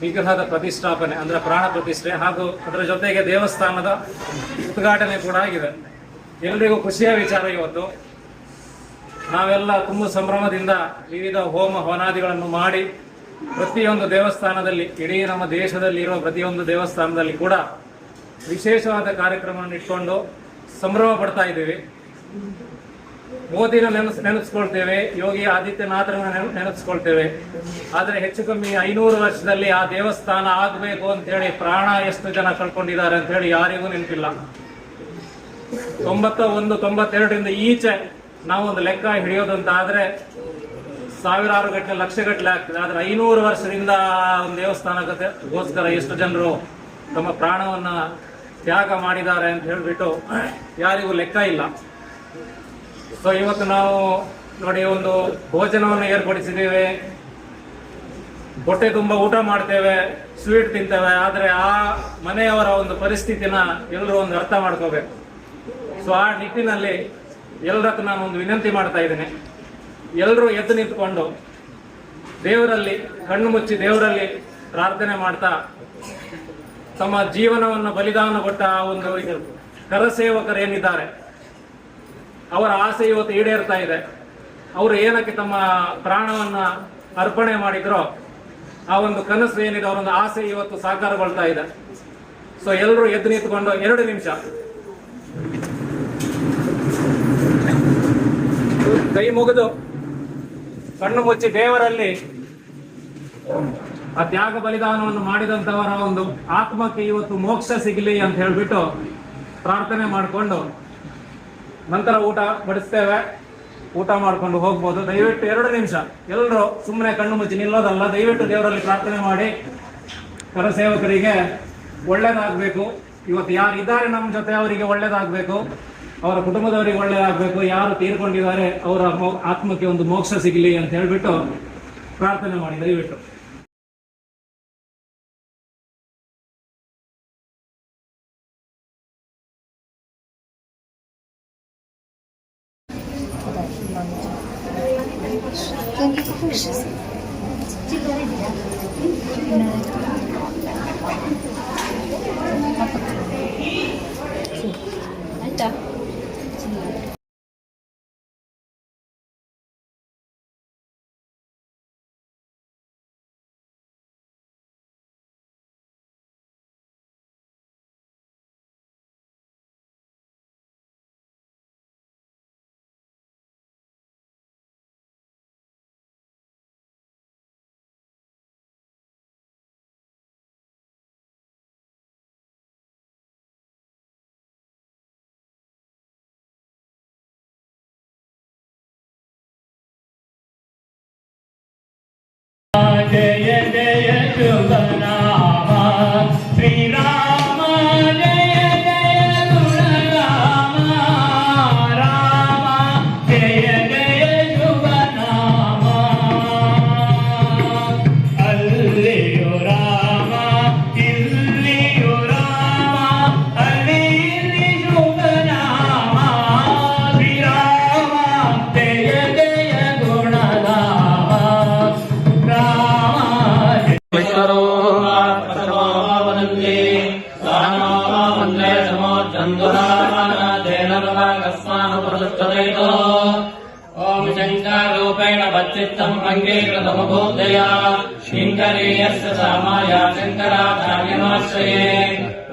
ವಿಗ್ರಹದ ಪ್ರತಿಷ್ಠಾಪನೆ, ಅಂದ್ರೆ ಪ್ರಾಣ ಪ್ರತಿಷ್ಠೆ ಹಾಗೂ ಅದರ ಜೊತೆಗೆ ದೇವಸ್ಥಾನದ ಉದ್ಘಾಟನೆ ಕೂಡ ಆಗಿದೆ. ಎಲ್ರಿಗೂ ಖುಷಿಯ ವಿಚಾರ ಇವತ್ತು. ನಾವೆಲ್ಲ ತುಂಬ ಸಂಭ್ರಮದಿಂದ ವಿವಿಧ ಹೋಮ ಹವನಾದಿಗಳನ್ನು ಮಾಡಿ ಪ್ರತಿಯೊಂದು ದೇವಸ್ಥಾನದಲ್ಲಿ, ಇಡೀ ನಮ್ಮ ದೇಶದಲ್ಲಿ ಇರುವ ಪ್ರತಿಯೊಂದು ದೇವಸ್ಥಾನದಲ್ಲಿ ಕೂಡ ವಿಶೇಷವಾದ ಕಾರ್ಯಕ್ರಮವನ್ನು ಇಟ್ಕೊಂಡು ಸಂಭ್ರಮ ಪಡ್ತಾ ಇದ್ದೀವಿ. ಮೋದಿನ ನೆನೆಸ್ ನೆನಪಿಸ್ಕೊಳ್ತೇವೆ ಯೋಗಿ ಆದಿತ್ಯನಾಥರನ್ನ ನೆನ- ನೆನೆಸ್ಕೊಳ್ತೇವೆ. ಆದರೆ ಹೆಚ್ಚು ಕಮ್ಮಿ ಐನೂರು ವರ್ಷದಲ್ಲಿ ಆ ದೇವಸ್ಥಾನ ಆಗಬೇಕು ಅಂತ ಹೇಳಿ ಪ್ರಾಣ ಎಷ್ಟು ಜನ ಕಳ್ಕೊಂಡಿದ್ದಾರೆ ಅಂತ ಹೇಳಿ ಯಾರಿಗೂ ನೆನಪಿಲ್ಲ. ತೊಂಬತ್ತ ಒಂದು ತೊಂಬತ್ತೆರಡರಿಂದ ಈಚೆ ನಾವು ಒಂದು ಲೆಕ್ಕ ಹಿಡಿಯೋದಂತ ಆದ್ರೆ ಸಾವಿರಾರು ಗಟ್ಟಲೆ ಲಕ್ಷಗಟ್ಟಲೆ ಆಗ್ತದೆ. ಆದ್ರೆ ಐನೂರು ವರ್ಷದಿಂದ ಒಂದು ದೇವಸ್ಥಾನಕ್ಕೋಸ್ಕರ ಎಷ್ಟು ಜನರು ತಮ್ಮ ಪ್ರಾಣವನ್ನ ತ್ಯಾಗ ಮಾಡಿದ್ದಾರೆ ಅಂತ ಹೇಳ್ಬಿಟ್ಟು ಯಾರಿಗೂ ಲೆಕ್ಕ ಇಲ್ಲ. ಸೊ ಇವತ್ತು ನಾವು ನೋಡಿ, ಒಂದು ಭೋಜನವನ್ನು ಏರ್ಪಡಿಸಿದ್ದೇವೆ. ಹೊಟ್ಟೆ ತುಂಬ ಊಟ ಮಾಡ್ತೇವೆ ಸ್ವೀಟ್ ತಿಂತೇವೆ, ಆದರೆ ಆ ಮನೆಯವರ ಒಂದು ಪರಿಸ್ಥಿತಿನ ಎಲ್ಲರೂ ಒಂದು ಅರ್ಥ ಮಾಡ್ಕೋಬೇಕು. ಸೊ ಆ ನಿಟ್ಟಿನಲ್ಲಿ ಎಲ್ಲರತ್ರ ನಾನು ಒಂದು ವಿನಂತಿ ಮಾಡ್ತಾ ಇದ್ದೇನೆ. ಎಲ್ಲರೂ ಎದ್ದು ನಿಂತ್ಕೊಂಡು ದೇವರಲ್ಲಿ, ಕಣ್ಣು ಮುಚ್ಚಿ ದೇವರಲ್ಲಿ ಪ್ರಾರ್ಥನೆ ಮಾಡ್ತಾ, ತಮ್ಮ ಜೀವನವನ್ನು ಬಲಿದಾನ ಕೊಟ್ಟ ಆ ಒಂದು ಕರಸೇವಕರು ಏನಿದ್ದಾರೆ ಅವರ ಆಸೆ ಇವತ್ತು ಈಡೇರ್ತಾ ಇದೆ. ಅವರು ಏನಕ್ಕೆ ತಮ್ಮ ಪ್ರಾಣವನ್ನು ಅರ್ಪಣೆ ಮಾಡಿದ್ರೋ ಆ ಒಂದು ಕನಸು ಏನಿದೆ, ಅವರೊಂದು ಆಸೆ ಇವತ್ತು ಸಾಕಾರಗೊಳ್ತಾ ಇದೆ. ಸೊ ಎಲ್ಲರೂ ಎದ್ದು ನಿಂತ್ಕೊಂಡು ಎರಡು ನಿಮಿಷ. ಕೈ ಮುಗಿದು ಕಣ್ಣು ಮುಚ್ಚಿ ದೇವರಲ್ಲಿ ಆ ತ್ಯಾಗ ಬಲಿದಾನವನ್ನು ಮಾಡಿದಂತವರ ಒಂದು ಆತ್ಮಕ್ಕೆ ಇವತ್ತು ಮೋಕ್ಷ ಸಿಗಲಿ ಅಂತ ಹೇಳ್ಬಿಟ್ಟು ಪ್ರಾರ್ಥನೆ ಮಾಡಿಕೊಂಡು ನಂತರ ಊಟ ಬಡಿಸ್ತೇವೆ. ಊಟ ಮಾಡ್ಕೊಂಡು ಹೋಗ್ಬೋದು. ದಯವಿಟ್ಟು ಎರಡು ನಿಮಿಷ. ಎಲ್ಲರೂ ಸುಮ್ಮನೆ ಕಣ್ಣು ಮುಚ್ಚಿ ನಿಲ್ಲೋದಲ್ಲ. ದಯವಿಟ್ಟು ದೇವರಲ್ಲಿ ಪ್ರಾರ್ಥನೆ ಮಾಡಿ. ಕರಸೇವಕರಿಗೆ ಒಳ್ಳೇದಾಗಬೇಕು. ಇವತ್ತು ಯಾರು ಇದ್ದಾರೆ ನಮ್ಮ ಜೊತೆ ಅವರಿಗೆ ಒಳ್ಳೇದಾಗಬೇಕು. ಅವರ ಕುಟುಂಬದವರಿಗೆ ಒಳ್ಳೇದಾಗಬೇಕು. ಯಾರು ತೀರ್ಕೊಂಡಿದ್ದಾರೆ, ಅವರ ಆತ್ಮಕ್ಕೆ ಒಂದು ಮೋಕ್ಷ ಸಿಗಲಿ ಅಂತ ಹೇಳಿಬಿಟ್ಟು ಪ್ರಾರ್ಥನೆ ಮಾಡಿ. ದಯವಿಟ್ಟು. 맛있다. సామోన్నే సమోద్వందురాగస్మానుపృష్టదైతో ఓం శంకారూపేణ వచ్చిత్తం అంగీకృతమభూతయా శంకరీయస్ సామాయా శంకరాచార్యమాశ్రయే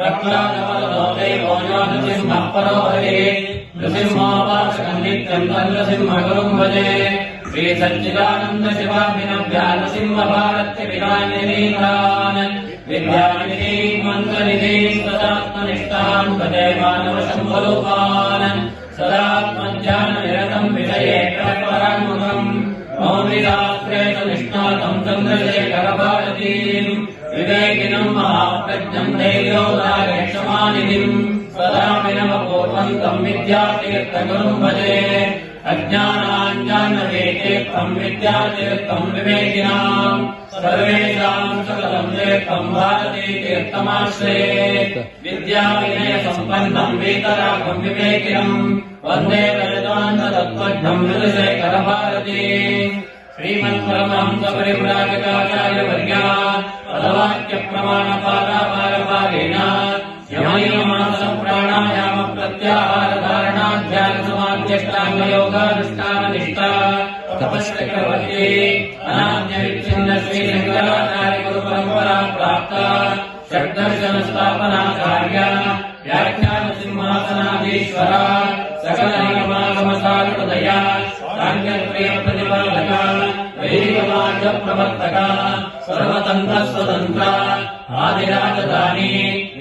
రత్నాకమలదోదయోజోనృసింహపరోహరే నృసింహోపాసకం నిత్యం తన్నృసింహగురుం భజే విద్యానిధిం మంత్రనిధిం సదాత్మనిష్టాం పదే మానవ సంభలోపాన్ సదాత్మజ్ఞాన నిరతం విజయే పరముఖం మౌనిరాత్రేత నిష్ణాతం చంద్రశేఖర భారతీం వివేకినం మహాప్రజ్ఞం ధైర్యోదారేక్షమానిధిం సదా వినవపూర్వంతం విద్యాతీర్థగురుం భజే అజ్ఞానాజ్ఞానవేదేత్తం విద్యాతీర్థం వివేకినాం सर्वेषाम् सकलम् लेखम् भारतीतीर्थमाश्रये विद्याविनय सम्पन्नम् वेतरागम् विवेकिनम् वंदे ललितान्ततत्त्वज्ञम् मृदुशेखरभारती श्रीमन्परमांस परिव्राजकाचार्यवर्या पदवाक्यप्रमाणपादापारपारेण यमयमानसप्राणायामप्रत्याहारधारणाध्यानसमान्यष्टाङ्गयोगानुष्ठाननिष्ठा तपश्चक्रवर्ती अनान्य प्राप्त षड्दर्शन स्थापनाचार्य व्याख्यान सिंहासनाधीश्वर सकल निगमागम सारुदया साङ्गप्रिय प्रतिपादक वैदिकमार्ग प्रवर्तक सर्वतन्त्र स्वतन्त्र आदिराजधानी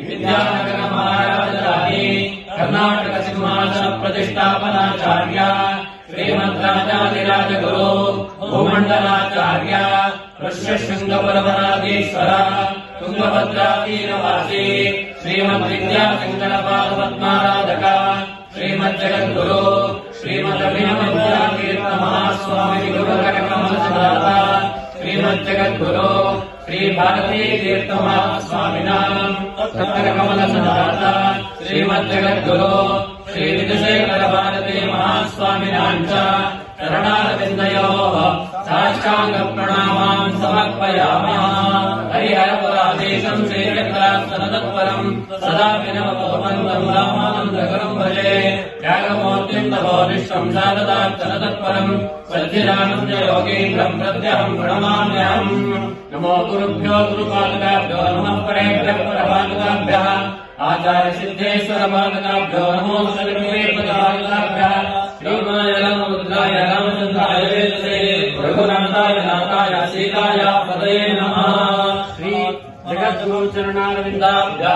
विद्यानगर महाराजधानी कर्नाटक सिंहासन प्रतिष्ठापनाचार्य శ్రీమంతాచార్యరాజగురు భూమండలాచార్య ఋష్యశృంగపురవరాధీశ్వర తుంగభద్రాధీనవాసి శ్రీమద్విద్యాశంకర పాదపద్మారాధక శ్రీమజ్జగద్గురు శ్రీమద్వినమహాస్వామి గురుకరకమలసదాత శ్రీమజ్జగద్గురు శ్రీ భారతీ తీర్థమహాస్వామినా కమలసదాత శ్రీమజ్జగద్గురు శ్రీ విదుశేఖర భారతీ च चरणारविन्दयोः साष्टाङ्गप्रणामान् समर्पयामः। हरिहरपरादेशम् श्रीचक्रासनतत्परम् नमो गुरुभ्यो गुरुपालकाभ्यो नमः परेभ्यः परपालकाभ्यः आचार्यसिद्धेश्वरपालकाभ्यो శ్రీమాయ రామభద్రాయ రామచంద్రాయ రఘునందాయ నాథాయ సీతాయ పదయే నమ శ్రీ జగద్గురుచరణారవిందాభ్యా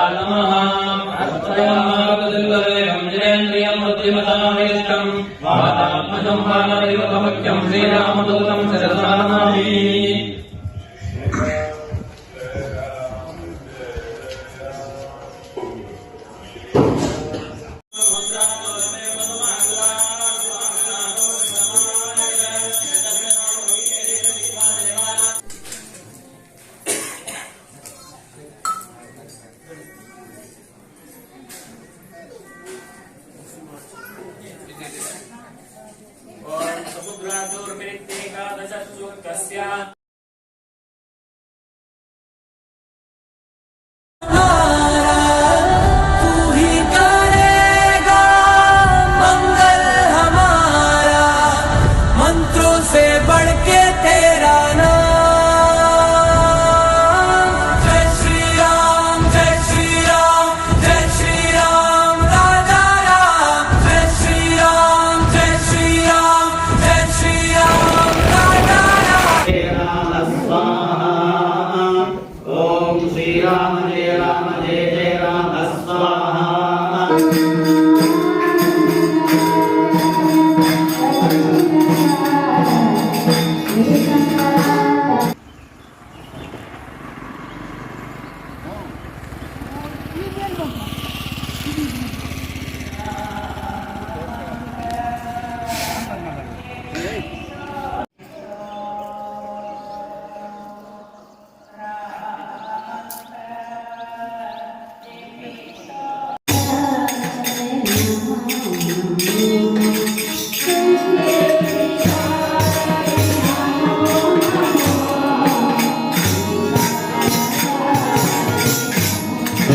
శ్రీరామదూతం శరసానామి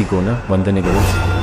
ಸಿಗೋಣ ವಂದನೆಗಳು.